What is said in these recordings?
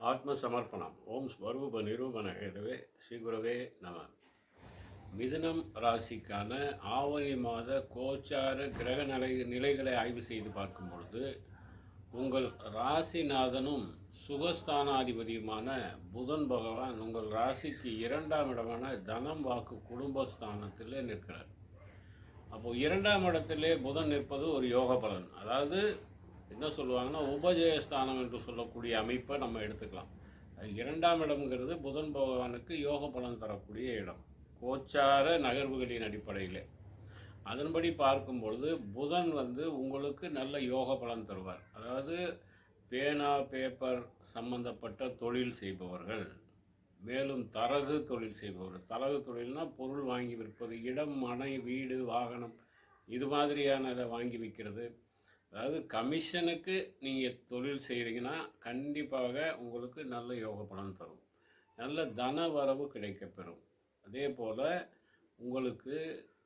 ஆத்ம சமர்ப்பணம் ஓம் ஸ்வரூப நிரூபண ஹேதுவே ஸ்ரீகுரவே நம. மிதுனம் ராசிக்கான ஆவணி மாத கோச்சார கிரக நிலை நிலைகளை ஆய்வு செய்து பார்க்கும் பொழுது உங்கள் ராசிநாதனும் சுகஸ்தானாதிபதியுமான புதன் பகவான் உங்கள் ராசிக்கு இரண்டாம் இடமான தனம் வாக்கு குடும்பஸ்தானத்தில் நிற்கிறார். அப்போது இரண்டாம் இடத்திலே புதன் நிற்பது ஒரு யோக பலன் அதாவது என்ன சொல்லுவாங்கன்னா உபஜயஸ்தானம் என்று சொல்லக்கூடிய அமைப்பை நம்ம எடுத்துக்கலாம். இரண்டாம் இடம்ங்கிறது புதன் பகவானுக்கு யோக பலன் தரக்கூடிய இடம். கோச்சார நகர்வுகளின் அடிப்படையில். அதன்படி பார்க்கும் பொழுது புதன் வந்து உங்களுக்கு நல்ல யோக பலன் தருவார். அதாவது பேனா பேப்பர் சம்பந்தப்பட்ட தொழில் செய்பவர்கள் மேலும் தரகு தொழில் செய்பவர்கள். தரகு தொழில்னா பொருள் வாங்கி விற்பது இடம் மனை வீடு வாகனம் இது மாதிரியானதை வாங்கி விற்கிறது. அதாவது கமிஷனுக்கு நீங்கள் தொழில் செய்கிறீங்கன்னா கண்டிப்பாக உங்களுக்கு நல்ல யோக பலன் தரும். நல்ல தன வரவு கிடைக்கப்பெறும். அதே போல் உங்களுக்கு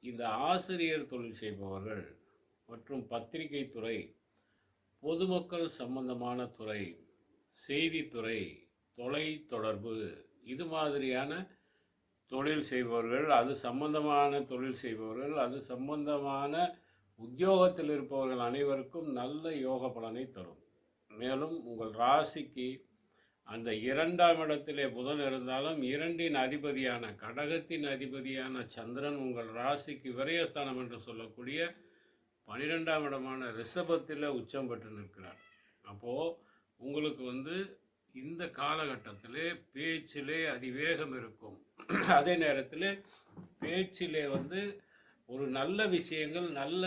இந்த ஆசிரியர் தொழில் செய்பவர்கள் மற்றும் பத்திரிகை துறை பொதுமக்கள் சம்பந்தமான துறை செய்தித்துறை தொலை தொடர்பு இது மாதிரியான தொழில் செய்பவர்கள் அது சம்பந்தமான தொழில் செய்பவர்கள் அது சம்பந்தமான உத்தியோகத்தில் இருப்பவர்கள் அனைவருக்கும் நல்ல யோக பலனை தரும். மேலும் உங்கள் ராசிக்கு அந்த இரண்டாம் இடத்திலே புதன் இருந்தாலும் இரண்டின் அதிபதியான கடகத்தின் அதிபதியான சந்திரன் உங்கள் ராசிக்கு விரயஸ்தானம் என்று சொல்லக்கூடிய பனிரெண்டாம் இடமான ரிஷபத்தில் உச்சம் பெற்று நிற்கிறார். அப்போது உங்களுக்கு வந்து இந்த காலகட்டத்திலே பேச்சிலே அதிவேகம் இருக்கும். அதே நேரத்தில் பேச்சிலே வந்து ஒரு நல்ல விஷயங்கள் நல்ல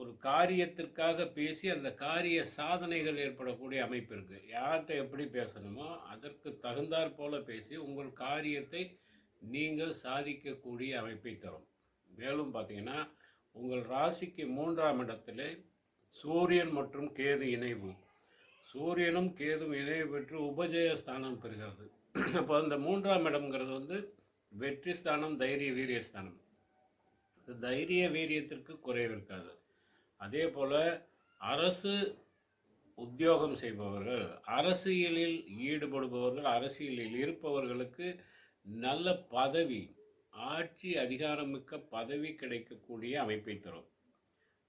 ஒரு காரியத்திற்காக பேசி அந்த காரிய சாதனைகள் ஏற்படக்கூடிய அமைப்பு இருக்குது யார்கிட்ட எப்படி பேசணுமோ அதற்கு தகுந்தாற் போல பேசி உங்கள் காரியத்தை நீங்கள் சாதிக்கக்கூடிய அமைப்பை தரும். மேலும் பார்த்தீங்கன்னா உங்கள் ராசிக்கு மூன்றாம் இடத்திலே சூரியன் மற்றும் கேது இணைவு. சூரியனும் கேதும் இணைவு பெற்று உபஜய ஸ்தானம் பெறுகிறது. அப்போ அந்த மூன்றாம் இடம்ங்கிறது வந்து வெற்றி ஸ்தானம் தைரிய வீரிய ஸ்தானம். தைரிய வீரியத்திற்கு குறைவு இருக்காது. அதே போல் அரசு உத்தியோகம் செய்பவர்கள் அரசியலில் ஈடுபடுபவர்கள் அரசியலில் இருப்பவர்களுக்கு நல்ல பதவி ஆட்சி அதிகாரமிக்க பதவி கிடைக்கக்கூடிய அமைப்பை தரும்.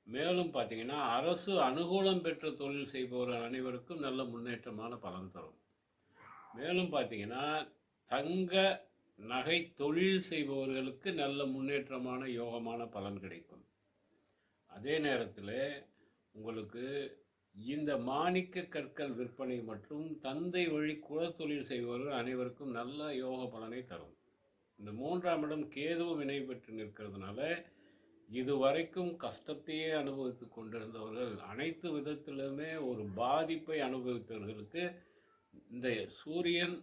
மேலும் பார்த்தீங்கன்னா அரசு அனுகூலம் பெற்ற தொழில் செய்பவர்கள் அனைவருக்கும் நல்ல முன்னேற்றமான பலன் தரும். மேலும் பார்த்தீங்கன்னா தங்க நகை தொழில் செய்பவர்களுக்கு நல்ல முன்னேற்றமான யோகமான பலன் கிடைக்கும். அதே நேரத்தில் உங்களுக்கு இந்த மாணிக்க கற்கள் விற்பனை மற்றும் தந்தை வழி குலத்தொழில் செய்பவர்கள் அனைவருக்கும் நல்ல யோக பலனை தரும். இந்த மூன்றாம் இடம் கேதுவும் இணை பெற்று நிற்கிறதுனால இதுவரைக்கும் கஷ்டத்தையே அனுபவித்து கொண்டிருந்தவர்கள் அனைத்து விதத்திலுமே ஒரு பாதிப்பை அனுபவித்தவர்களுக்கு இந்த சூரியன்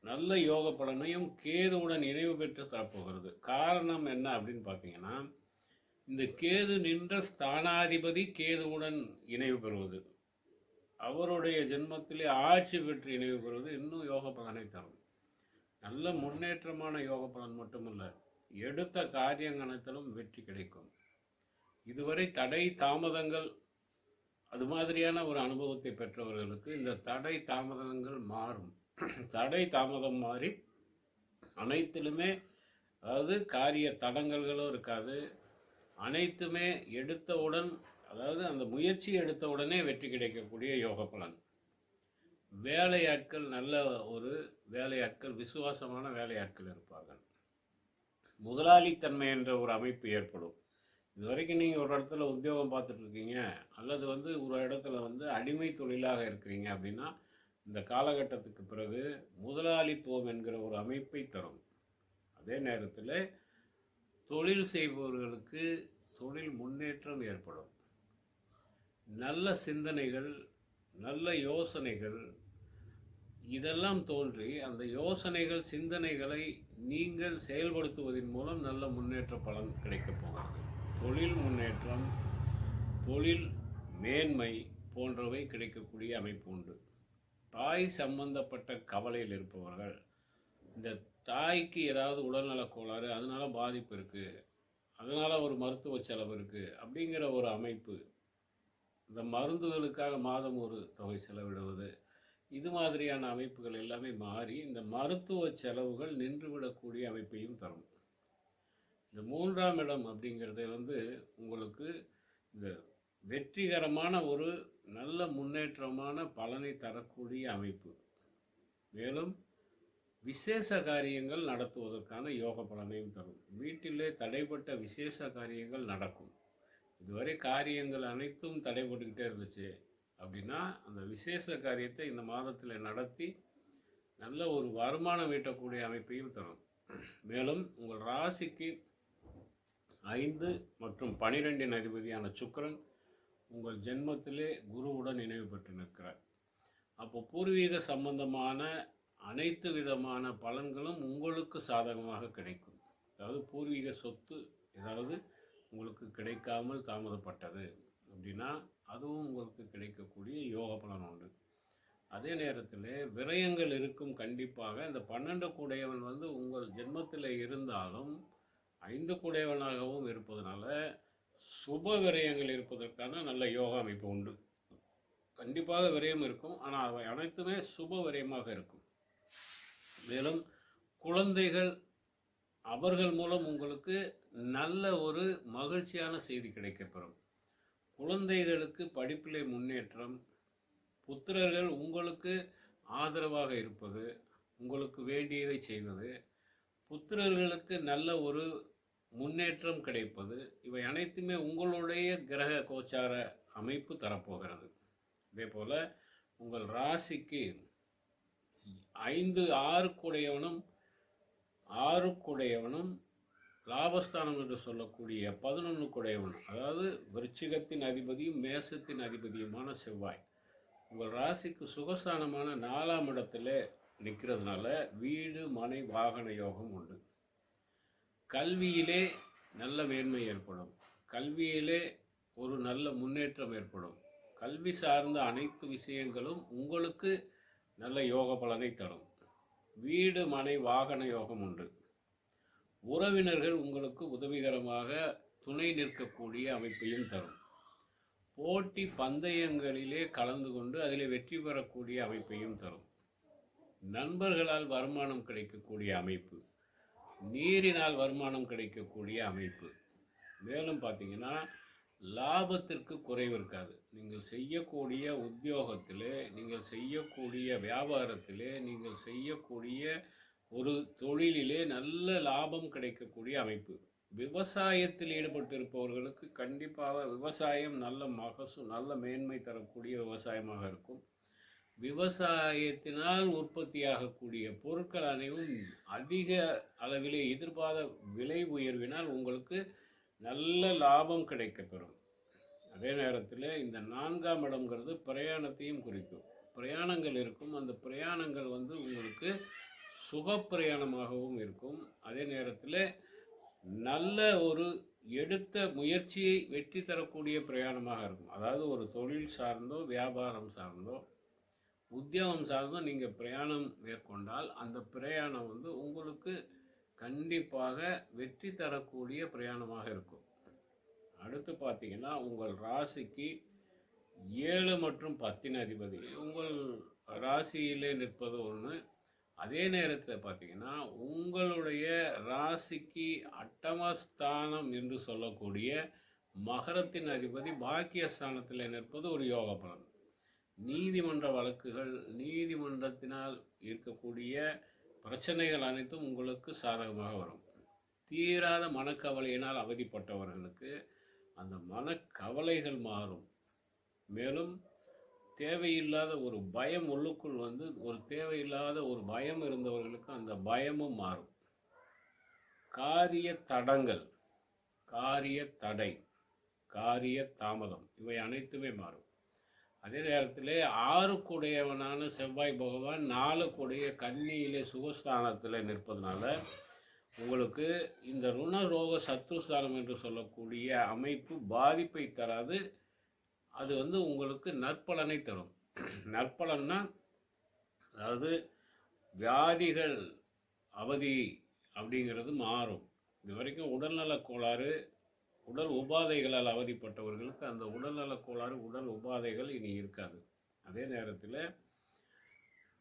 நல்ல யோக பலனையும் கேதுவுடன் இணைவு பெற்று தரப்போகிறது. காரணம் என்ன அப்படின்னு பார்த்தீங்கன்னா இந்த கேது நின்ற ஸ்தானாதிபதி கேதுவுடன் இணைவு பெறுவது. அவருடைய ஜென்மத்திலே ஆட்சி பெற்று இணைவு பெறுவது இன்னும் யோக பலனை தரும். நல்ல முன்னேற்றமான யோக பலன் மட்டுமல்ல எடுத்த காரியங்கணத்திலும் வெற்றி கிடைக்கும். இதுவரை தடை தாமதங்கள் அது மாதிரியான ஒரு அனுபவத்தை பெற்றவர்களுக்கு இந்த தடை தாமதங்கள் மாறும். தடை தாமதம் மாறி அனைத்திலுமே அதாவது காரிய தடங்கல்களும் இருக்காது. அனைத்துமே எடுத்தவுடன் அதாவது அந்த முயற்சி எடுத்த உடனே வெற்றி கிடைக்கக்கூடிய யோக பலன். வேலையாட்கள் நல்ல ஒரு வேலையாட்கள் விசுவாசமான வேலையாட்கள் இருப்பார்கள். முதலாளித்தன்மை என்ற ஒரு அமைப்பு ஏற்படும். இது வரைக்கும் நீங்கள் ஒரு இடத்துல உத்தியோகம் பார்த்துட்ருக்கீங்க அல்லது வந்து ஒரு இடத்துல வந்து அடிமை தொழிலாக இருக்கிறீங்க அப்படின்னா இந்த காலகட்டத்துக்கு பிறகு முதலாளித்துவம் என்கிற ஒரு அமைப்பை தரும். அதே நேரத்தில் தொழில் செய்பவர்களுக்கு தொழில் முன்னேற்றம் ஏற்படும். நல்ல சிந்தனைகள் நல்ல யோசனைகள் இதெல்லாம் தோன்றி அந்த யோசனைகள் சிந்தனைகளை நீங்கள் செயல்படுத்துவதன் மூலம் நல்ல முன்னேற்ற பலன் கிடைக்கப் போகிறது. தொழில் முன்னேற்றம் தொழில் மேன்மை போன்றவை கிடைக்கக்கூடிய அமைப்பு உண்டு. தாய் சம்பந்தப்பட்ட கவலையில் இருப்பவர்கள் இந்த தாய்க்கு ஏதாவது உடல்நலக் கோளாறு அதனால் பாதிப்பு இருக்குது அதனால் ஒரு மருத்துவ செலவு இருக்குது அப்படிங்கிற ஒரு அமைப்பு இந்த மருந்துகளுக்காக மாதம் ஒரு தொகை செலவிடுவது இது மாதிரியான அமைப்புகள் எல்லாமே மாறி இந்த மருத்துவ செலவுகள் நின்றுவிடக்கூடிய அமைப்பையும் தரும். இந்த மூன்றாம் இடம் அப்படிங்கிறது வந்து உங்களுக்கு இந்த வெற்றிகரமான ஒரு நல்ல முன்னேற்றமான பலனை தரக்கூடிய அமைப்பு. மேலும் விசேஷ காரியங்கள் நடத்துவதற்கான யோக பலனையும் தரும். வீட்டிலே தடைப்பட்ட விசேஷ காரியங்கள் நடக்கும். இதுவரை காரியங்கள் அனைத்தும் தடைபட்டுக்கிட்டே இருந்துச்சு அப்படின்னா அந்த விசேஷ காரியத்தை இந்த மாதத்தில் நடத்தி நல்ல ஒரு வருமானம் ஈட்டக்கூடிய அமைப்பையும் தரும். மேலும் உங்கள் ராசிக்கு ஐந்து மற்றும் பனிரெண்டின் அதிபதியான சுக்கிரன் உங்கள் ஜென்மத்திலே குருவுடன் நினைவு பெற்று நிற்கிறார் அப்போ பூர்வீக சம்பந்தமான அனைத்து விதமான பலன்களும் உங்களுக்கு சாதகமாக கிடைக்கும். அதாவது பூர்வீக சொத்து ஏதாவது உங்களுக்கு கிடைக்காமல் தாமதப்பட்டது அப்படின்னா அதுவும் உங்களுக்கு கிடைக்கக்கூடிய யோக பலன் உண்டு. அதே நேரத்தில் விரயங்கள் இருக்கும் கண்டிப்பாக இந்த பன்னெண்டு கூடையவன் வந்து உங்கள் ஜென்மத்தில் இருந்தாலும் ஐந்து கூடையவனாகவும் இருப்பதனால சுப விரயங்கள் இருப்பதற்கான நல்ல யோகா அமைப்பு உண்டு. கண்டிப்பாக விரயம் இருக்கும். ஆனால் அவை அனைத்துமே சுப விரயமாக இருக்கும். மேலும் குழந்தைகள் அவர்கள் மூலம் உங்களுக்கு நல்ல ஒரு மகிழ்ச்சியான செய்தி கிடைக்கப்பெறும். குழந்தைகளுக்கு படிப்பிலே முன்னேற்றம் புத்திரர்கள் உங்களுக்கு ஆதரவாக இருப்பது உங்களுக்கு வேண்டியதை செய்வது புத்திரர்களுக்கு நல்ல ஒரு முன்னேற்றம் கிடைப்பது இவை அனைத்துமே உங்களுடைய கிரக கோச்சார அமைப்பு தரப்போகிறது. இதே போல் உங்கள் ராசிக்கு ஐந்து ஆறுக்குடையவனும் ஆறுக்குடையவனும் லாபஸ்தானம் என்று சொல்லக்கூடிய பதினொன்று அதாவது விருச்சிகத்தின் அதிபதியும் மேசத்தின் அதிபதியுமான செவ்வாய். உங்கள் ராசிக்கு சுகஸ்தானமான நாலாம் இடத்துல நிற்கிறதுனால வீடு மனை வாகன யோகம் உண்டு. கல்வியிலே நல்ல மேன்மை ஏற்படும். கல்வியிலே ஒரு நல்ல முன்னேற்றம் ஏற்படும். கல்வி சார்ந்த அனைத்து விஷயங்களும் உங்களுக்கு நல்ல யோக பலனை தரும். வீடு மனை வாகன யோகம் உண்டு. உறவினர்கள் உங்களுக்கு உதவிகரமாக துணை நிற்கக்கூடிய அமைப்பையும் தரும். போட்டி பந்தயங்களிலே கலந்து கொண்டு அதில் வெற்றி பெறக்கூடிய அமைப்பையும் தரும். நண்பர்களால் வருமானம் கிடைக்கக்கூடிய அமைப்பு. நீரினால் வருமானம் கிடைக்கக்கூடிய அமைப்பு. மேலும் பார்த்தீங்கன்னா லாபத்திற்கு குறைவு இருக்காது. நீங்கள் செய்யக்கூடிய உத்தியோகத்திலே நீங்கள் செய்யக்கூடிய வியாபாரத்திலே நீங்கள் செய்யக்கூடிய ஒரு தொழிலிலே நல்ல லாபம் கிடைக்கக்கூடிய அமைப்பு. விவசாயத்தில் ஈடுபட்டிருப்பவர்களுக்கு கண்டிப்பாக விவசாயம் நல்ல மகசூல் நல்ல மேன்மை தரக்கூடிய விவசாயமாக இருக்கும். விவசாயத்தினால் உற்பத்தியாகக்கூடிய பொருட்கள் அனைவும் அதிக அளவிலே எதிர்பார்த்த விலை உயர்வினால் உங்களுக்கு நல்ல லாபம் கிடைக்கப்பெறும். அதே நேரத்தில் இந்த நான்காம் இடம்ங்கிறது பிரயாணத்தையும் குறிக்கும். பிரயாணங்கள் இருக்கும். அந்த பிரயாணங்கள் வந்து உங்களுக்கு சுகப்பிரயாணமாகவும் இருக்கும். அதே நேரத்தில் நல்ல ஒரு எடுத்த முயற்சியை வெற்றி தரக்கூடிய பிரயாணமாக இருக்கும். அதாவது ஒரு தொழில் சார்ந்தோ வியாபாரம் சார்ந்தோ உத்தியோகம் சார்ந்தோ நீங்கள் பிரயாணம் மேற்கொண்டால் அந்த பிரயாணம் வந்து உங்களுக்கு கண்டிப்பாக வெற்றி தரக்கூடிய பிரயாணமாக இருக்கும். அடுத்து பார்த்தீங்கன்னா உங்கள் ராசிக்கு ஏழு மற்றும் பத்தின் அதிபதி. உங்கள் ராசியிலே நிற்பது ஒன்று அதே நேரத்தில் பார்த்தீங்கன்னா உங்களுடைய ராசிக்கு அட்டமஸ்தானம் என்று சொல்லக்கூடிய மகரத்தின் அதிபதி பாக்கியஸ்தானத்தில் நிற்பது ஒரு யோக பலன் நீதிமன்ற வழக்குகள் நீதிமன்றத்தினால் இருக்கக்கூடிய பிரச்சனைகள் அனைத்தும் உங்களுக்கு சாதகமாக வரும். தீராத மனக்கவலையினால் அவதிப்பட்டவர்களுக்கு அந்த மனக்கவலைகள் மாறும். மேலும் தேவையில்லாத ஒரு பயம் உள்ளுக்குள் வந்து ஒரு தேவையில்லாத ஒரு பயம் இருந்தவர்களுக்கு அந்த பயமும் மாறும். காரிய தடங்கள் காரிய தடை காரிய தாமதம் இவை அனைத்துமே மாறும். அதே நேரத்தில் ஆறுக்குடையவனான செவ்வாய் பகவான் நாலுக்குடைய கன்னியிலே சுகஸ்தானத்தில் நிற்பதனால உங்களுக்கு இந்த ருணரோக சத்ருஸ்தானம் என்று சொல்லக்கூடிய அமைப்பு பாதிப்பை தராது. அது வந்து உங்களுக்கு நற்பலனை தரும். நற்பலன்னா அதாவது வியாதிகள் அவதி அப்படிங்கிறது மாறும். இது வரைக்கும் உடல்நலக் கோளாறு உடல் உபாதைகளால் அவதிப்பட்டவர்களுக்கு அந்த உடல்நலக் கோளாறு உடல் உபாதைகள் இனி இருக்காது. அதே நேரத்தில்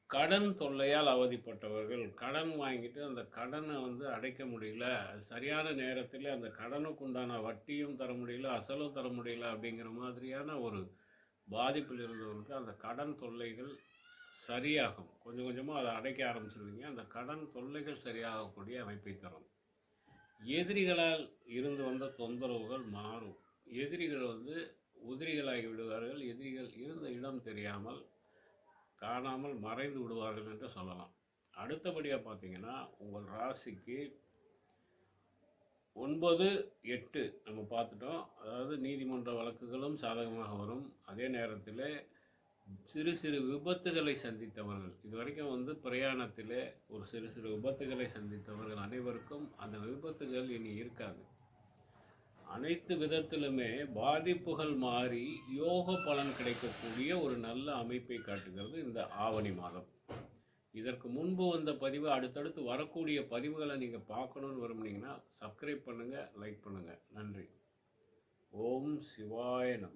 கடன் தொல்லையால் அவதிப்பட்டவர்கள் கடன் வாங்கிட்டு அந்த கடனை வந்து அடைக்க முடியல. அது சரியான நேரத்தில் அந்த கடனுக்கு உண்டான வட்டியும் தர முடியல அசலும் தர முடியல அப்படிங்கிற மாதிரியான ஒரு பாதிப்பில் இருந்தவர்களுக்கு அந்த கடன் தொல்லைகள் சரியாகும். கொஞ்சம் கொஞ்சமாக அதை அடைக்க ஆரம்பிச்சிருவீங்க. அந்த கடன் தொல்லைகள் சரியாகக்கூடிய அமைப்பை தரும். எதிரிகளால் இருந்து வந்த தொந்தரவுகள் மாறும். எதிரிகள் வந்து உதிரிகளாகி விடுவார்கள். எதிரிகள் இருந்த இடம் தெரியாமல் காணாமல் மறைந்து விடுவார்கள் என்று சொல்லலாம். அடுத்தபடியாக பார்த்தீங்கன்னா உங்கள் ராசிக்கு ஒன்பது எட்டு நம்ம பார்த்துட்டோம். அதாவது நீதிமன்ற வழக்குகளும் சாதகமாக வரும். அதே நேரத்தில் சிறு சிறு விபத்துகளை சந்தித்தவர்கள். இதுவரைக்கும் வந்து பிரயாணத்தில் ஒரு சிறு சிறு விபத்துகளை சந்தித்தவர்கள் அனைவருக்கும் அந்த விபத்துகள் இனி இருக்காது. அனைத்து விதத்திலுமே பாதிப்புகள் மாறி யோக பலன் கிடைக்கக்கூடிய ஒரு நல்ல அமைப்பை காட்டுகிறது இந்த ஆவணி மாதம். இதற்கு முன்பு வந்த பதிவு அடுத்தடுத்து வரக்கூடிய பதிவுகளை நீங்கள் பார்க்கணுன்னு விரும்புனீங்கன்னா சப்ஸ்கிரைப் பண்ணுங்கள் லைக் பண்ணுங்கள் நன்றி. ஓம் சிவாய நம.